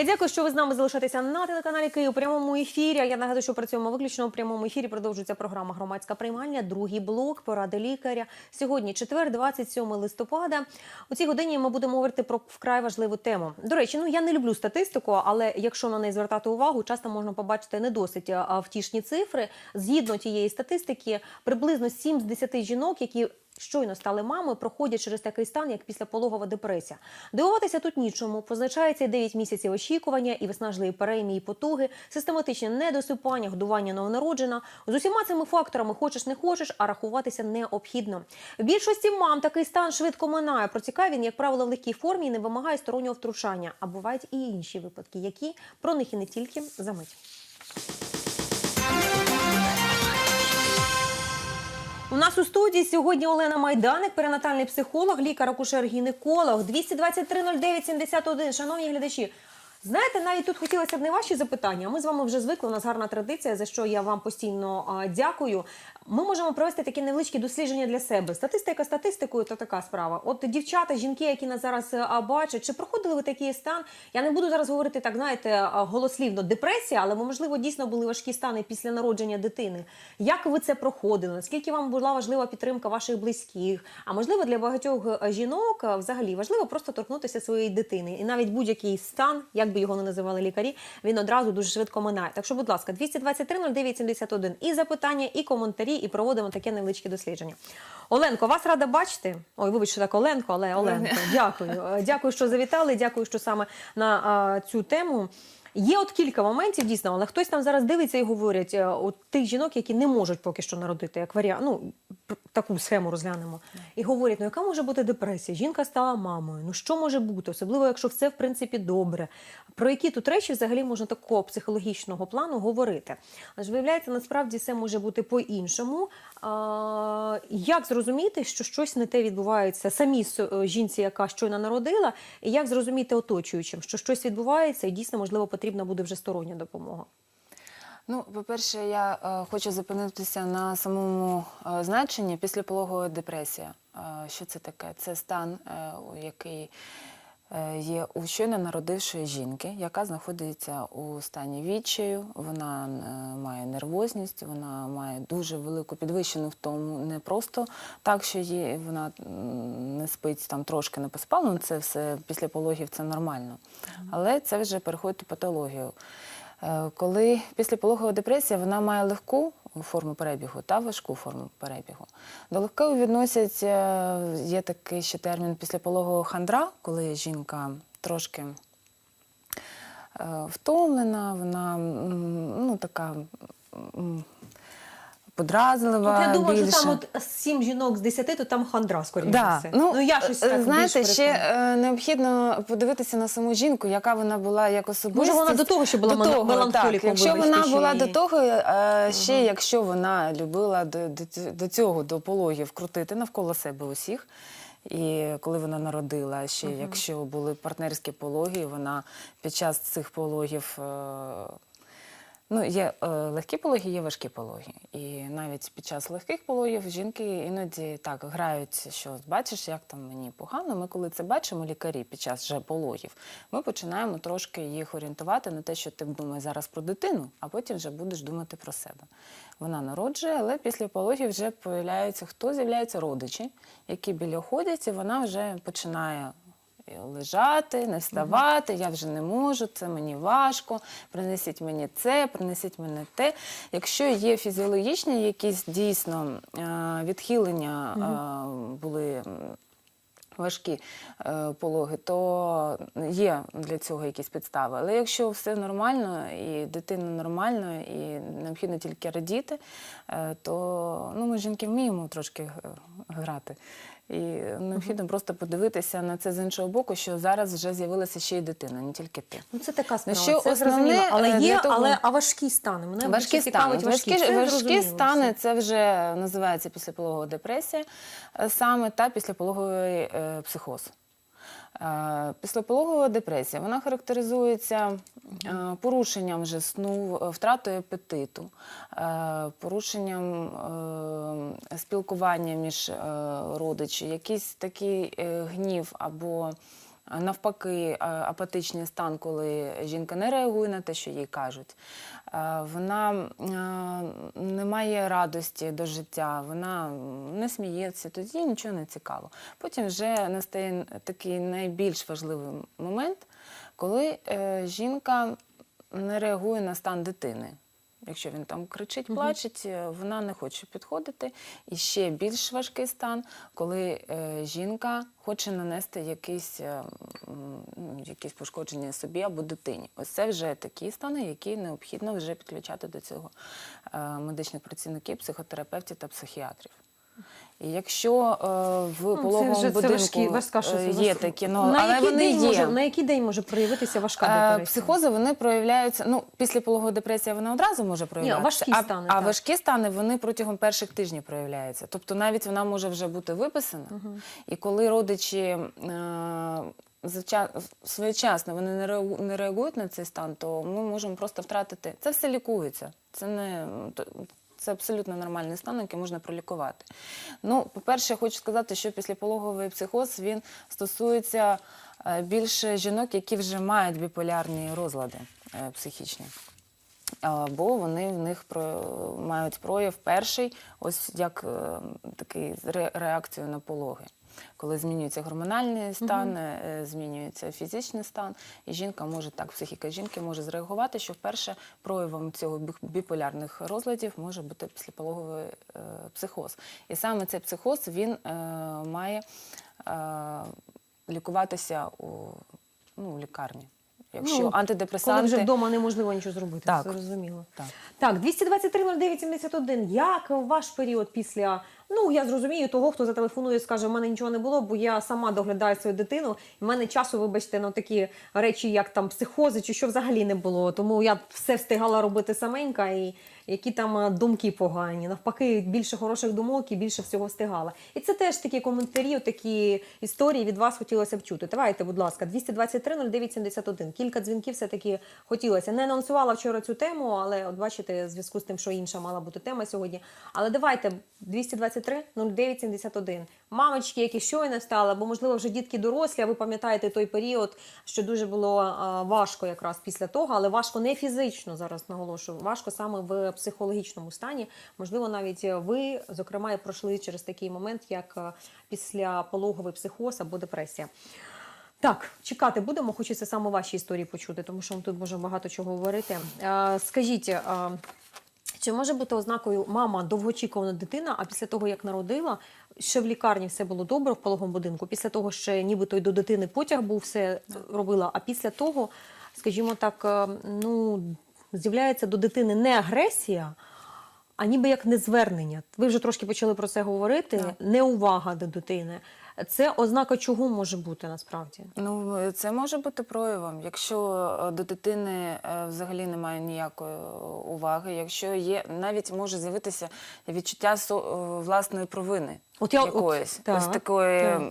Я дякую, що ви з нами залишаєтеся на телеканалі Київ у прямому ефірі. Я нагадую, що працюємо виключно у прямому ефірі. Продовжується програма Громадська приймальня. Другий блок поради лікаря. Сьогодні четвер, 27 листопада. У цій годині ми будемо говорити про вкрай важливу тему. До речі, ну я не люблю статистику, але якщо на неї звертати увагу, часто можна побачити не досить втішні цифри. Згідно тієї статистики, приблизно 7 з 10 жінок, які щойно стали мамою, проходять через такий стан, як післяпологова депресія. Дивуватися тут нічому. Позначається 9 місяців очікування і виснажливі перейми і потуги, систематичне недосипання, годування новонароджена. З усіма цими факторами хочеш не хочеш, а рахуватися необхідно. В більшості мам такий стан швидко минає. Протікає він, як правило, в легкій формі і не вимагає стороннього втручання. А бувають і інші випадки, які про них і не тільки за мить. У нас у студії сьогодні Олена Майданик, перинатальний психолог, лікар-акушер-гінеколог, 223-09-71. Шановні глядачі, знаєте, навіть тут хотілося б не ваші запитання. Ми з вами вже звикли. У нас гарна традиція, за що я вам постійно дякую. Ми можемо провести такі невеличкі дослідження для себе. Статистика статистикою то така справа. От дівчата, жінки, які нас зараз а, бачать, чи проходили ви такий стан? Я не буду зараз говорити так, знаєте, голослівно депресія, але можливо дійсно були важкі стани після народження дитини. Як ви це проходили? Наскільки вам була важлива підтримка ваших близьких? А можливо, для багатьох е, жінок е, взагалі важливо просто торкнутися своєї дитини, і навіть будь-який стан, як би його не називали лікарі, він одразу дуже швидко минає. Так що, будь ласка, 223-09-71. і запитання, і коментарі, і проводимо таке невеличке дослідження. Оленко, вас рада бачити. Ой, вибачте, так Оленко, але Оленко, дякую. Е, Дякую, що завітали. Дякую, що саме на а, цю тему. Є от кілька моментів дійсно, але хтось там зараз дивиться і говорять е, от тих жінок, які не можуть поки що народити, як варіант, ну таку схему розглянемо. І говорять, ну яка може бути депресія? Жінка стала мамою. Ну що може бути, особливо якщо все в принципі добре. Про які тут речі взагалі можна такого психологічного плану говорити? Аж виявляється, насправді все може бути по-іншому. Як зрозуміти, що щось не те відбувається самій е, жінці, яка щойно народила, і як зрозуміти оточуючим, що щось відбувається, і дійсно можливо потрібна буде вже стороння допомога. Ну, по-перше, я е, хочу зупинитися на самому е, значенні післяпологова депресія. Е, що це таке? Це стан, е, який є у щойно народившої жінки, яка знаходиться у стані відчаю, вона е, має нервозність, вона має дуже велику підвищену втому. Не просто так, що їй вона не спить там трошки не поспала, ну, це все після пологів це нормально. Але це вже переходить у патологію. Е, Коли післяпологова депресія вона має легку форму перебігу та важку форму перебігу. До легкої відносять е, є такий ще термін післяпологового хандра, коли жінка трошки е, втомлена, вона ну, така подразлива. От я думаю, більше. що там от сім жінок з десяти, то там хандра скоріше. Да. все. Ну, я щось е, так знаєте, більш ще е, необхідно подивитися на саму жінку, яка вона була як особистість. Може, вона до того ще була До того, меланхоліком, так. Якщо вибачте, вона що була її- до того, е, ще якщо вона любила до, до, до цього, до пологів крутити навколо себе усіх. І коли вона народила, ще якщо були партнерські пологи, вона під час цих пологів. е, Ну, є е, легкі пологи, є важкі пологи. І навіть під час легких пологів жінки іноді так грають, що бачиш, як там мені погано. Ми коли це бачимо, лікарі під час вже пологів, ми починаємо трошки їх орієнтувати на те, що ти думаєш зараз про дитину, а потім вже будеш думати про себе. Вона народжує, але після пологів вже появляються хто з'являються родичі, які біля ходять, і вона вже починає лежати, не вставати, я вже не можу, це мені важко, принесіть мені це, принесіть мені те. Якщо є фізіологічні якісь дійсно е, відхилення е, були. Важкі е, пологи, то є для цього якісь підстави. Але якщо все нормально і дитина нормальна, і необхідно тільки радіти, е, то ну, ми жінки вміємо трошки грати. І необхідно просто подивитися на це з іншого боку, що зараз вже з'явилася ще й дитина, не тільки ти. Ну, це така справа, що це основне. Але є, того- але а важкі стани. Мене Важкі стани. важкі. Важкі, важкі стани це вже називається післяпологова депресія саме та післяпологовий е, психоз. Е, Післяпологова депресія. Вона характеризується е, порушенням вже сну, е, втратою апетиту, порушенням спілкування між родичами, якийсь такий гнів або Навпаки, апатичний стан, коли жінка не реагує на те, що їй кажуть. Вона не має радості до життя, вона не сміється, тоді нічого не цікаво. Потім вже настає такий найбільш важливий момент, коли е, жінка не реагує на стан дитини. Якщо він там кричить, плачеть, е, вона не хоче підходити. І ще більш важкий стан, коли е, жінка хоче нанести якісь, е, ну, якісь пошкодження собі або дитині. Ось це вже такі стани, які необхідно вже підключати до цього медичних працівників, психотерапевтів та психіатрів. І якщо е, в Ну, пологовому це, вже- це будинку важкі, важка щось. е, є такі, ну, на але який вони день є. Може, на який день може проявитися важка Е, депресія? Психози вони проявляються. Ну, після пологової депресії вона одразу може проявлятися. важкі а, стани, А так. важкі стани вони протягом перших тижнів проявляються. Тобто навіть вона може вже бути виписана. І коли родичі е, своєчасно вони не не реагують на цей стан, то ми можемо просто втратити. Це все лікується. Це не. Це абсолютно нормальний стан, який можна пролікувати. Ну, по-перше, я хочу сказати, що післяпологовий психоз він стосується е, більше жінок, які вже мають біполярні розлади е, психічні. Бо вони в них про, мають прояв перший, ось як е, такий реакцію на пологи. Коли змінюється гормональний стан, е, змінюється фізичний стан, і жінка може так, психіка жінки може зреагувати, що вперше проявом цього біполярних розладів може бути післяпологовий е, психоз. І саме цей психоз він е, має е, лікуватися у, ну, у лікарні. Якщо Ну, антидепресанти... Коли вже вдома неможливо нічого зробити, Так. зрозуміло. Так. Так, 223 09 71. Як ваш період після, ну я зрозумію того, хто зателефонує і скаже, у мене нічого не було, бо я сама доглядаю свою дитину, і в мене часу, вибачте, на такі речі, як там психози, чи що взагалі не було. Тому я все встигала робити саменька, і які там думки погані. Навпаки, більше хороших думок і більше всього встигала. І це теж такі коментарі, такі історії від вас хотілося б чути. Давайте, будь ласка, 223 09 71. Кілька дзвінків все-таки хотілося. Не анонсувала вчора цю тему, але от бачите, в зв'язку з тим, що інша мала бути тема сьогодні. Але давайте 223 09 71. Мамочки, які щойно стали, бо можливо вже дітки дорослі, а ви пам'ятаєте той період, що дуже було важко якраз після того, але важко не фізично зараз наголошую, важко саме в психологічному стані. Можливо, навіть ви, зокрема, і пройшли через такий момент, як а, післяпологовий психоз або депресія. Так, чекати будемо. Хочеться саме ваші історії почути, тому що ми тут можемо багато чого говорити. Е, скажіть, е, чи може бути ознакою мама довгоочікувана дитина, а після того, як народила, ще в лікарні все було добре в пологовому будинку. Після того ще нібито й до дитини потяг був, все робила. А після того, скажімо так, е, ну з'являється до дитини не агресія. А ніби як незвернення. Ви вже трошки почали про це говорити. Так. Неувага до дитини. Це ознака чого може бути насправді? Ну, це може бути проявом. Якщо е, до дитини е, взагалі немає ніякої е, уваги, якщо є, навіть може з'явитися відчуття власної провини. От я- от, якоїсь так, ось такої, так.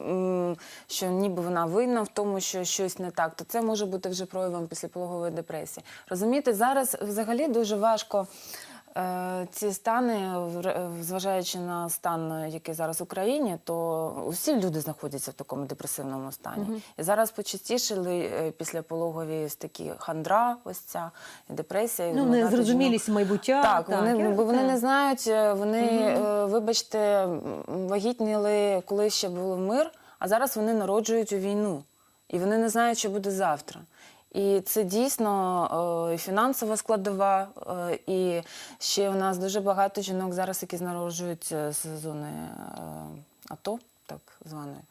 що ніби вона винна в тому, що щось не так, то це може бути вже проявом післяпологової депресії. Розумієте, зараз взагалі дуже важко. Е, Ці стани, вр- зважаючи на стан, який зараз в Україні, то усі люди знаходяться в такому депресивному стані. І зараз почастішили е, післяпологові ось такі хандра, ось ця депресія. Ну, багато незрозумілість майбуття. так, вони, я- бо вони так. не знають, е, вони, е, вибачте, вагітніли, коли ще був мир, а зараз вони народжують у війну. І вони не знають, що буде завтра. І це дійсно е, і фінансова складова, е, і ще у нас дуже багато жінок зараз, які народжують е, з зони АТО, так званої.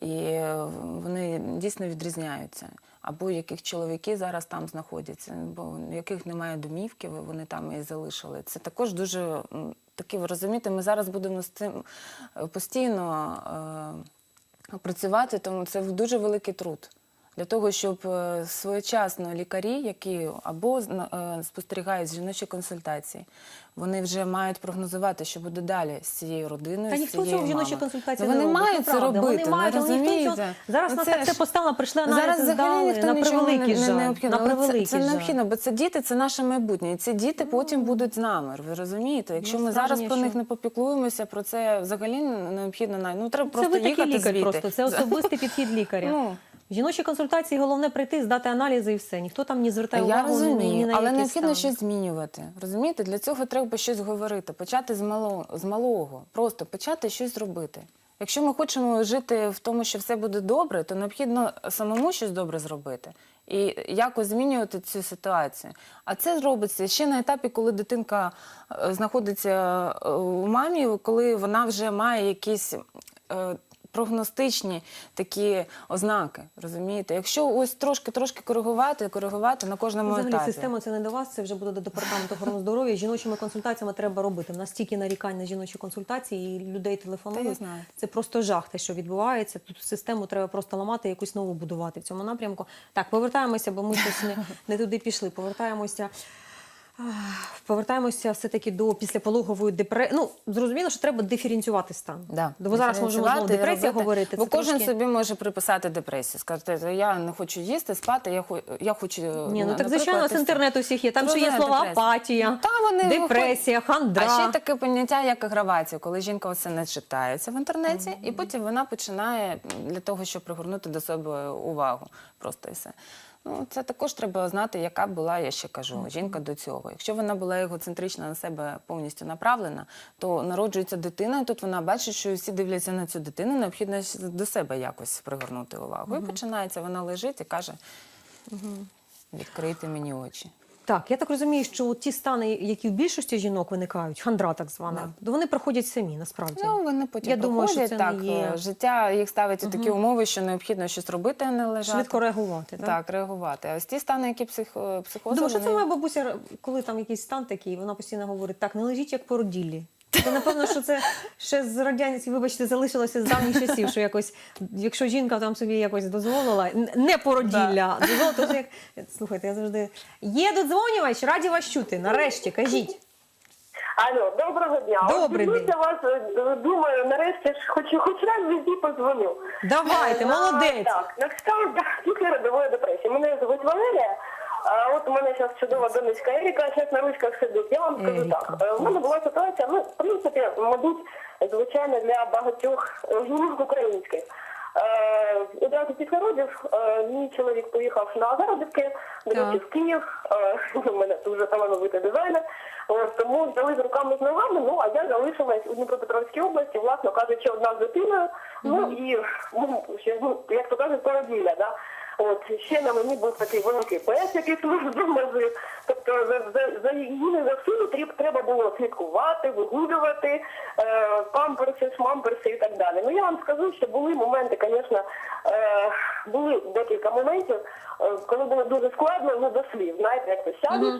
І вони дійсно відрізняються. Або яких чоловіки зараз там знаходяться, бо яких немає домівки, вони там і залишили. Це також дуже таке, ви розумієте, ми зараз будемо з цим постійно е, працювати, тому це дуже великий труд. Для того, щоб е, своєчасно лікарі, які або е, спостерігають жіночі консультації, вони вже мають прогнозувати, що буде далі з цією родиною. Та з ніхто цього в жіночій консультації Ну, не вони робить, мають це робити. Вони мають, ну, розумієте? цього... Зараз Ну, нас так це поставила, прийшли Зараз взагалі ніхто на нічого не, не необхідно. На це, це необхідно, бо це діти, це наше майбутнє. І ці діти потім будуть з нами. Ви розумієте? Якщо Ну, ми зараз про них не попіклуємося, про це взагалі необхідно. Ну треба Це просто ви такий їхати лікар звідти. просто, це особистий підхід лікаря. Ну, В жіночій консультації головне прийти, здати аналізи і все. Ніхто там не звертає Я увагу ні, ні на але який необхідно стан. щось змінювати. Розумієте, для цього треба щось говорити, почати з малого, з малого, просто почати щось робити. Якщо ми хочемо жити в тому, що все буде добре, то необхідно самому щось добре зробити і якось змінювати цю ситуацію. А це робиться ще на етапі, коли дитинка е, знаходиться е, у мамі, коли вона вже має якісь. Прогностичні такі ознаки, розумієте? Якщо ось трошки трошки коригувати, коригувати на кожному Взагалі етапі. система це не до вас, це вже буде до департаменту охорони здоров'я. Жіночими консультаціями треба робити. У нас стільки нарікань на жіночі консультації, і людей телефонують. Це просто жах, те, що відбувається. Тут систему треба просто ламати, якусь нову будувати в цьому напрямку. Так, повертаємося, бо ми щось не, не туди пішли. Повертаємося. Повертаємося все-таки до післяпологової депресії. Ну, зрозуміло, що треба диференціювати стан. Да. Бо зараз можемо знову депресія говорити. Бо це кожен трошки... собі може приписати депресію. Сказати, я не хочу їсти, спати, я, хо- я хочу. Ні, ну так звичайно, з інтернету всіх є. Там ще є слова депресія. апатія, Ну, вони депресія, хандра. А ще є таке поняття, як агравація, коли жінка оце не читається в інтернеті, і потім вона починає для того, щоб пригорнути до себе увагу. Просто і все. Ну, це також треба знати, яка була, я ще кажу, жінка до цього. Якщо вона була егоцентрична на себе повністю направлена, то народжується дитина, і тут вона бачить, що всі дивляться на цю дитину, необхідно до себе якось пригорнути увагу. І починається, вона лежить і каже: відкрийте мені очі. Так, я так розумію, що ті стани, які в більшості жінок виникають, хандра так звана, да. вони проходять самі насправді. Ну, вони потім Я думаю, що це так, не є е, життя їх ставить у такі умови, що необхідно щось робити, а не лежати. Швидко реагувати. Так? Так, реагувати. А ось ті стани, які псих... психози, Думаю, що це моя бабуся, коли там якийсь стан такий, вона постійно говорить, так, не лежіть як породіллі. Це, напевно, що це ще з радянських, вибачте, залишилося з давніх часів, що якось, якщо жінка там собі якось дозволила, не породілля, а дозволила, то як. Слухайте, я завжди. Є додзвонювач, раді вас чути. Нарешті, кажіть. Алло, доброго дня. Добрий день. вас, е, думаю, нарешті ж хоч, хоч раз в житті позвоню. Давайте, Е, молодець. Так, на кшталт да, після родової депресії. Мене звуть Валерія. А от у мене зараз чудова донечка Еріка, зараз на ручках сидить. Я вам скажу Еріка. так. е, У мене була ситуація, ну, в принципі, мабуть, звичайно, для багатьох е, жінок українських. Е, Одразу після родів е, мій чоловік поїхав на заробітки, до речі, в Київ. Е, У мене дуже талановитий дизайнер. Тому взяли з руками з ногами, ну а я залишилась у Дніпропетровській області, власно кажучи, одна з дитиною. Ну і ну, ну, як то кажуть, породілля, да. От ще на мені був такий великий пес, який службу возив. Тобто за, за, за її тріб- треба було слідкувати, вигулювати, е, памперси, шмамперси і так далі. Ну я вам скажу, що були моменти, звісно, е, були декілька моментів, е, коли було дуже складно, ну до слів. Знаєте, як ти сядеш,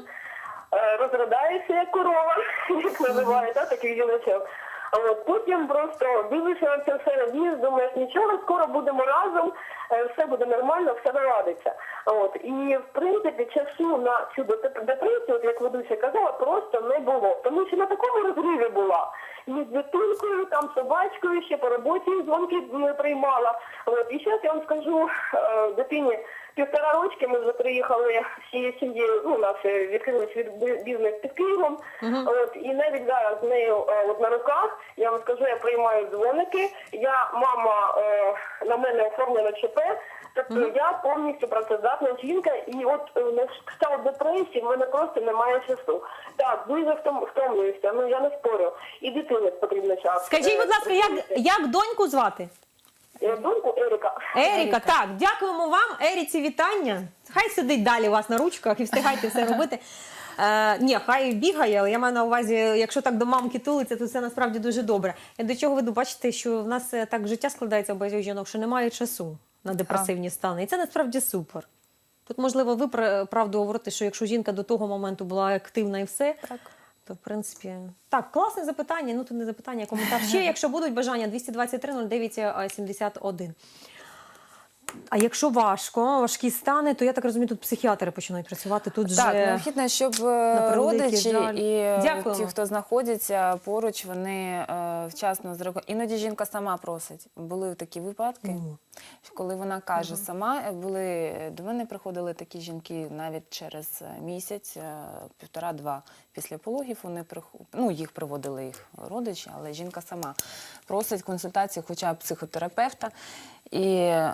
е, розридаєшся як корова, як називають, да, таких жіночок. Потім просто дивишся на це все радієш, думаєш, нічого, скоро будемо разом, е, все буде нормально, все наладиться. От і в принципі часу на цю депресію, як ведуча казала, просто не було. Тому що на такому розриві була. І з дитинкою, там собачкою, ще по роботі дзвонки е, приймала. От і зараз я вам скажу е, дитині. Півтора рочки ми вже приїхали всією сім'єю. Ну, у нас е, відкрили свій бізнес під Києвом. От і навіть зараз з нею е, от на руках я вам скажу, я приймаю дзвоники. Я мама е, на мене оформлена ЧП. Тобто я повністю працездатна жінка, і от е, на кшталт депресії в мене просто немає часу. Так, дуже втом, втомлююся, ну я не спорю. І дитині потрібно час. Скажіть, будь ласка, як, як доньку звати? Доньку Еріка. Еріка, так, дякуємо вам. Еріці, вітання. Хай сидить далі у вас на ручках і встигайте все робити. Е, ні, хай бігає, але я маю на увазі, якщо так до мамки тулиться, то це насправді дуже добре. Я до чого веду, бачите, що в нас е, так життя складається у багатьох жінок, що немає часу на депресивні стани. І це насправді супер. Тут, можливо, ви пра- правду говорите, що якщо жінка до того моменту була активна і все, Так. То в принципі так, класне запитання. Ну то не запитання, а коментар. Ще, якщо будуть бажання, 223 09 е, 71. А якщо важко, важкі стани, то я так розумію, тут психіатри починають працювати. Тут Так, же необхідно, щоб е, родичі жаль. і Дякуємо. ті, хто знаходиться поруч, вони е, вчасно зреагують. Іноді жінка сама просить. Були такі випадки, Мгм. коли вона каже сама. Е, Були до мене приходили такі жінки навіть через місяць, півтора-два після пологів. Вони ну, їх приводили їх родичі, але жінка сама просить консультації, хоча б психотерапевта. І е,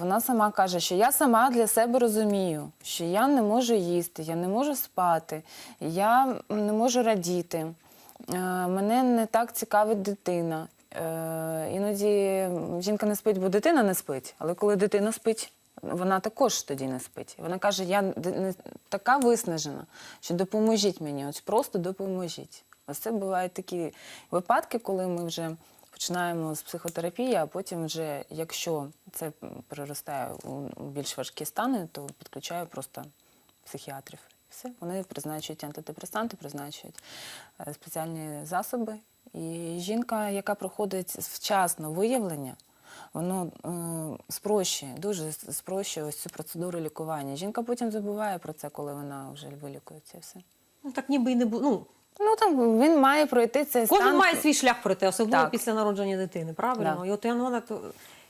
вона сама каже, що я сама для себе розумію, що я не можу їсти, я не можу спати, я не можу радіти. Е, мене не так цікавить дитина. Е, іноді жінка не спить, бо дитина не спить. Але коли дитина спить, вона також тоді не спить. Вона каже: я не така виснажена, що допоможіть мені, ось просто допоможіть. Ось це бувають такі випадки, коли ми вже починаємо з психотерапії, а потім, вже, якщо це переростає у більш важкі стани, то підключаю просто психіатрів. Все, вони призначують антидепресанти, призначують е, спеціальні засоби. І жінка, яка проходить вчасно виявлення, воно е, спрощує, дуже спрощує ось цю процедуру лікування. Жінка потім забуває про це, коли вона вже вилікується. Все. Ну так ніби і не було. Ну, Ну там він має пройти цей Кожен стан. має свій шлях пройти, особливо Так. після народження дитини, правильно? Да. І от вона, то,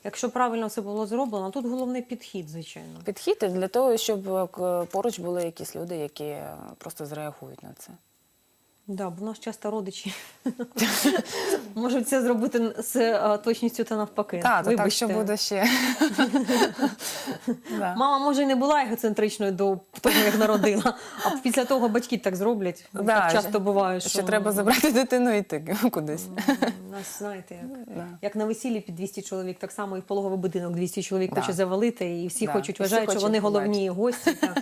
якщо правильно все було зроблено, тут головний підхід, звичайно. Підхід для того, щоб е, к- поруч були якісь люди, які е, просто зреагують на це. Да, бо в нас часто родичі можуть це зробити з е, точністю та навпаки. Так, то так що буде ще. Мама може і не була егоцентричною до того, як народила, а після того батьки так зроблять. Да, так часто буває, що, треба забрати дитину і йти кудись. У Нас знаєте, як, Да. як на весіллі під 200 чоловік, так само і в пологовий будинок 200 чоловік Да. хоче завалити, і всі Да, хочуть вважають, що вони головні гості. Так.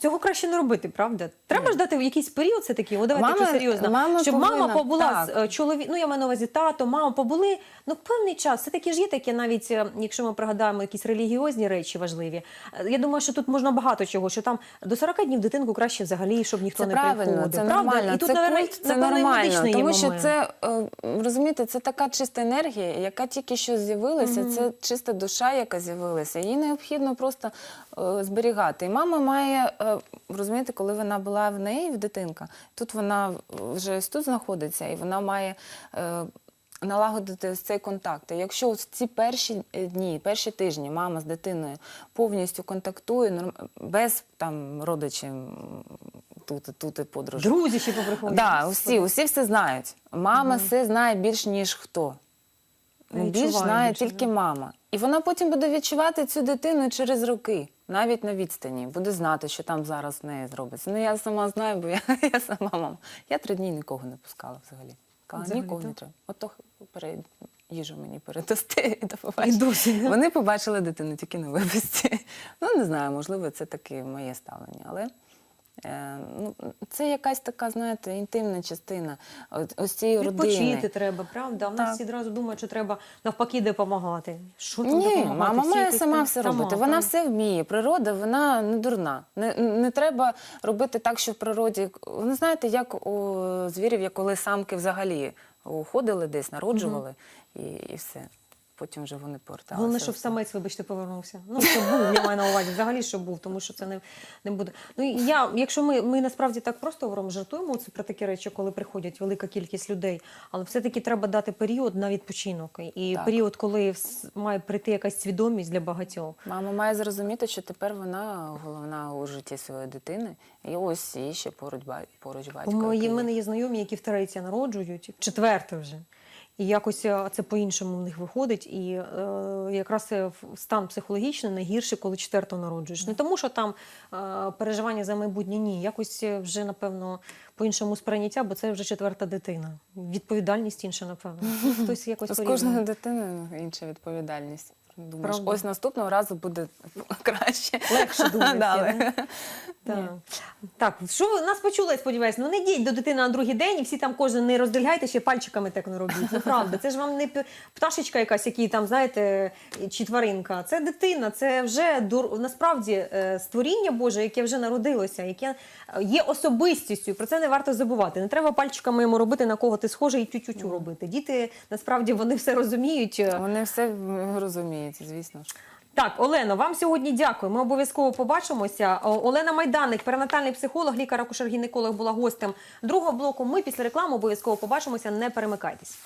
Цього краще не робити, правда? Треба ж дати якийсь період, все таки, о, давайте Мама- серйозно, мама щоб мама побула з так. е, чоловік, ну я маю на увазі тато, мама побули. Ну певний час. Все таки ж є таке, навіть е, якщо ми пригадаємо якісь релігіозні речі важливі. Е, Я думаю, що тут можна багато чого, що там до 40 днів дитинку краще взагалі, щоб ніхто Це не правильно, приходив. це правда? нормально. І тут, це наверно, культ, це нормально. Тому що момент. це розумієте, це така чиста енергія, яка тільки що з'явилася. Це чиста душа, яка з'явилася. Її необхідно просто зберігати. І мама має розумієте, коли вона була в неї, в дитинка, тут вона вже тут знаходиться, і вона має. е, Налагодити цей контакт. І якщо в ці перші е, дні, перші тижні мама з дитиною повністю контактує без там родичів тут, і тут і подружок. Друзі ще поприходять. Да, усі, усі все знають. Мама все знає більш ніж хто. Більш знає більше, тільки да. мама. І вона потім буде відчувати цю дитину через роки, навіть на відстані. Буде знати, що там зараз не зробиться. Ну я сама знаю, бо я, я сама мама. Я три дні нікого не пускала взагалі. Казала, Взагалі, нікого не треба. Ото пере... їжу мені передасти і до побачення. Вони побачили дитину тільки на виписці. Ну, не знаю, можливо, це таке моє ставлення. Але ну, це якась така, знаєте, інтимна частина ось цієї Відпочити родини. треба, правда? У нас всі одразу думають, що треба навпаки допомагати. Що там Ні, допомагати? мама Всі має сама там все сама, робити. Вона так. все вміє. Природа, вона не дурна. Не, не треба робити так, що в природі. Ви знаєте, як у звірів, як коли самки взагалі уходили десь, народжували і, і все. Потім вже вони поверталися. Головне, щоб самець, вибачте, повернувся. Ну, щоб був, я маю на увазі, взагалі, щоб був, тому що це не, не буде. Ну, і я, якщо ми, ми насправді так просто говоримо, жартуємо це про такі речі, коли приходять велика кількість людей, але все-таки треба дати період на відпочинок. І Так. період, коли має прийти якась свідомість для багатьох. Мама має зрозуміти, що тепер вона головна у житті своєї дитини. І ось її ще поруч, поруч батько. В мене є знайомі, які втретє народжують, четверте вже. І якось е, це по-іншому в них виходить. І е, якраз стан психологічний найгірший, коли четверто народжуєш. Не тому, що там е, переживання за майбутнє, ні. Якось е, вже, напевно, по-іншому сприйняття, бо це вже четверта дитина. Відповідальність інша, напевно. Хтось якось З порівнює. кожною дитиною інша відповідальність. Думаєш, Правда. ось наступного разу буде краще. Легше легше. Так. так, що ви нас почули, я сподіваюся. Ну не йдіть до дитини на другий день і всі там кожен не роздвигайте, ще пальчиками так не робіть. Ну правда, це ж вам не п- пташечка якась, який там, знаєте, чи тваринка. Це дитина, це вже дур- насправді е, створіння Боже, яке вже народилося, яке е, є особистістю. Про це не варто забувати. Не треба пальчиками йому робити на кого ти схожий і тю-тю-тю робити. Діти насправді вони все розуміють. е, Вони все розуміють, звісно ж. Так, Олено, вам сьогодні дякую. Ми обов'язково побачимося. Олена Майданик, перинатальний психолог, лікар акушер гінеколог була гостем другого блоку. Ми після реклами обов'язково побачимося. Не перемикайтесь.